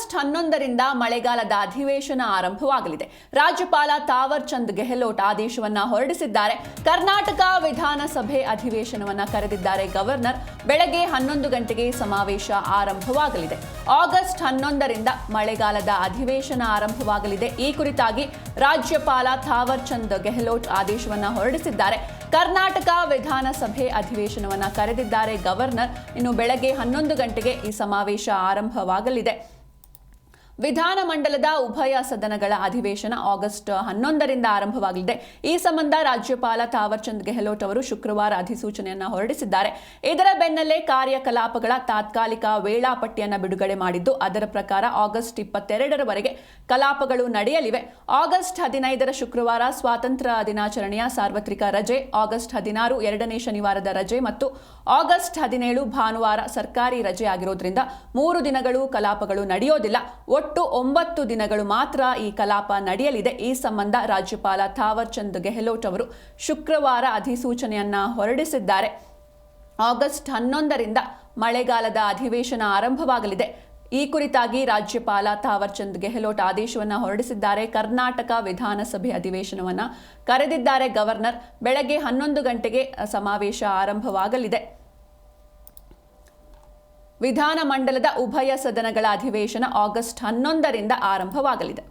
August ಹನ್ನೊಂದರಿಂದ ಮಳೆಗಾಲದ ಅಧಿವೇಶನ ಆರಂಭವಾಗಲಿದೆ. ರಾಜ್ಯಪಾಲ ತಾವರ್ ಚಂದ್ ಗೆಹ್ಲೋಟ್ ಆದೇಶವನ್ನ ಹೊರಡಿಸಿದ್ದಾರೆ. ಕರ್ನಾಟಕ ವಿಧಾನಸಭೆ ಅಧಿವೇಶನವನ್ನ ಕರೆದಿದ್ದಾರೆ ಗವರ್ನರ್. ಬೆಳಗ್ಗೆ ಹನ್ನೊಂದು ಗಂಟೆಗೆ ಸಮಾವೇಶ ಆರಂಭವಾಗಲಿದೆ. ಆಗಸ್ಟ್ ಹನ್ನೊಂದರಿಂದ ಮಳೆಗಾಲದ ಅಧಿವೇಶನ ಆರಂಭವಾಗಲಿದೆ. ಈ ಕುರಿತಾಗಿ ರಾಜ್ಯಪಾಲ ಥಾವರ್ ಚಂದ್ ಗೆಹ್ಲೋಟ್ ಆದೇಶವನ್ನ ಹೊರಡಿಸಿದ್ದಾರೆ. ಕರ್ನಾಟಕ ವಿಧಾನಸಭೆ ಅಧಿವೇಶನವನ್ನ ಕರೆದಿದ್ದಾರೆ ಗವರ್ನರ್. ಇನ್ನು ಬೆಳಗ್ಗೆ ಹನ್ನೊಂದು ಗಂಟೆಗೆ ಈ ಸಮಾವೇಶ ಆರಂಭವಾಗಲಿದೆ. ವಿಧಾನಮಂಡಲದ ಉಭಯ ಸದನಗಳ ಅಧಿವೇಶನ ಆಗಸ್ಟ್ ಹನ್ನೊಂದರಿಂದ ಆರಂಭವಾಗಲಿದೆ. ಈ ಸಂಬಂಧ ರಾಜ್ಯಪಾಲ ತಾವರ್ಚಂದ್ ಗೆಹ್ಲೋಟ್ ಅವರು ಶುಕ್ರವಾರ ಅಧಿಸೂಚನೆಯನ್ನು ಹೊರಡಿಸಿದ್ದಾರೆ. ಇದರ ಬೆನ್ನಲ್ಲೇ ಕಾರ್ಯಕಲಾಪಗಳ ತಾತ್ಕಾಲಿಕ ವೇಳಾಪಟ್ಟಿಯನ್ನು ಬಿಡುಗಡೆ ಮಾಡಿದ್ದು, ಅದರ ಪ್ರಕಾರ ಆಗಸ್ಟ್ ಇಪ್ಪತ್ತೆರಡರವರೆಗೆ ಕಲಾಪಗಳು ನಡೆಯಲಿವೆ. ಆಗಸ್ಟ್ ಹದಿನೈದರ ಶುಕ್ರವಾರ ಸ್ವಾತಂತ್ರ್ಯ ದಿನಾಚರಣೆಯ ಸಾರ್ವತ್ರಿಕ ರಜೆ, ಆಗಸ್ಟ್ ಹದಿನಾರು ಎರಡನೇ ಶನಿವಾರದ ರಜೆ ಮತ್ತು ಆಗಸ್ಟ್ ಹದಿನೇಳು ಭಾನುವಾರ ಸರ್ಕಾರಿ ರಜೆ ಆಗಿರೋದ್ರಿಂದ ಮೂರು ದಿನಗಳು ಕಲಾಪಗಳು ನಡೆಯೋದಿಲ್ಲ. ಒಟ್ಟು ಒಂಬತ್ತು ದಿನಗಳು ಮಾತ್ರ ಈ ಕಲಾಪ ನಡೆಯಲಿದೆ. ಈ ಸಂಬಂಧ ರಾಜ್ಯಪಾಲ ಥಾವರ್ ಚಂದ್ ಗೆಹ್ಲೋಟ್ ಅವರು ಶುಕ್ರವಾರ ಅಧಿಸೂಚನೆಯನ್ನ ಹೊರಡಿಸಿದ್ದಾರೆ. ಆಗಸ್ಟ್ ಹನ್ನೊಂದರಿಂದ ಮಳೆಗಾಲದ ಅಧಿವೇಶನ ಆರಂಭವಾಗಲಿದೆ. ಈ ಕುರಿತಾಗಿ ರಾಜ್ಯಪಾಲ ಥಾವರ್ ಚಂದ್ ಗೆಹ್ಲೋಟ್ ಆದೇಶವನ್ನು ಹೊರಡಿಸಿದ್ದಾರೆ. ಕರ್ನಾಟಕ ವಿಧಾನಸಭೆ ಅಧಿವೇಶನವನ್ನು ಕರೆದಿದ್ದಾರೆ ಗವರ್ನರ್. ಬೆಳಗ್ಗೆ ಹನ್ನೊಂದು ಗಂಟೆಗೆ ಸಮಾವೇಶ ಆರಂಭವಾಗಲಿದೆ. ವಿಧಾನಮಂಡಲದ ಉಭಯ ಸದನಗಳ ಅಧಿವೇಶನ ಆಗಸ್ಟ್ ಹನ್ನೊಂದರಿಂದ ಆರಂಭವಾಗಲಿದೆ.